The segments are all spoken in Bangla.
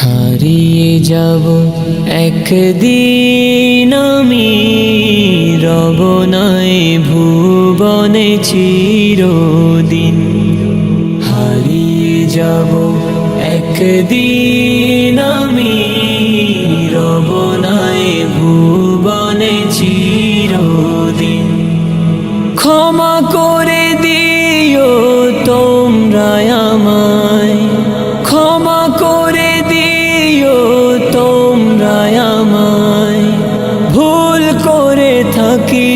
হারিয়ে যাব একদিন আমি রব নয় ভুবনে চিরদিন। হারিয়ে যাব একদিন আমি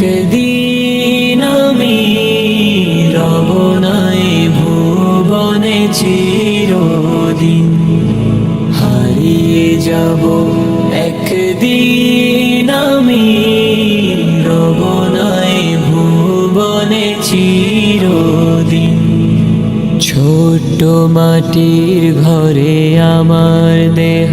একদিন আমি রব নাই ভুবনে চিরদিন হারিয়ে যাব। একদিন আমি রব নাই ভুবনে চিরদিন। ছোট্ট মাটির ঘরে আমার দেহ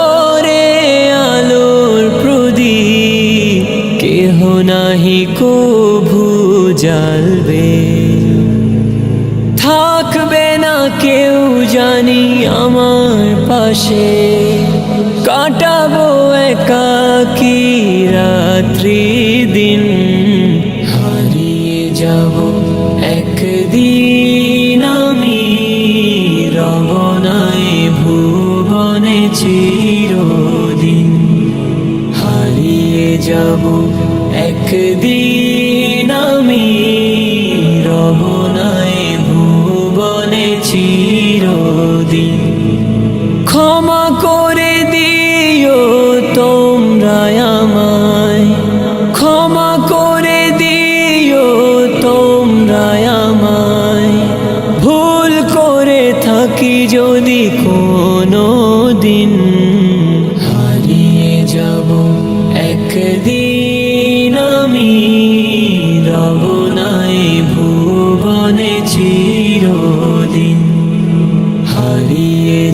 কভু জ্বালবে থাকবে না কেউ জানি আমার পাশে কাটাবো একাকি রাত্রি দিন হারিয়ে যাব একদিন আমি রব নাই ভুবনে চিরদিন হারিয়ে যাব একদিন আমি রব নাই ভুবনে চিরদিন। ক্ষমা করে দিও তোমরা আমায়। ক্ষমা করে দিও তোমরা আমায়। ভুল করে থাকি যদি কোনো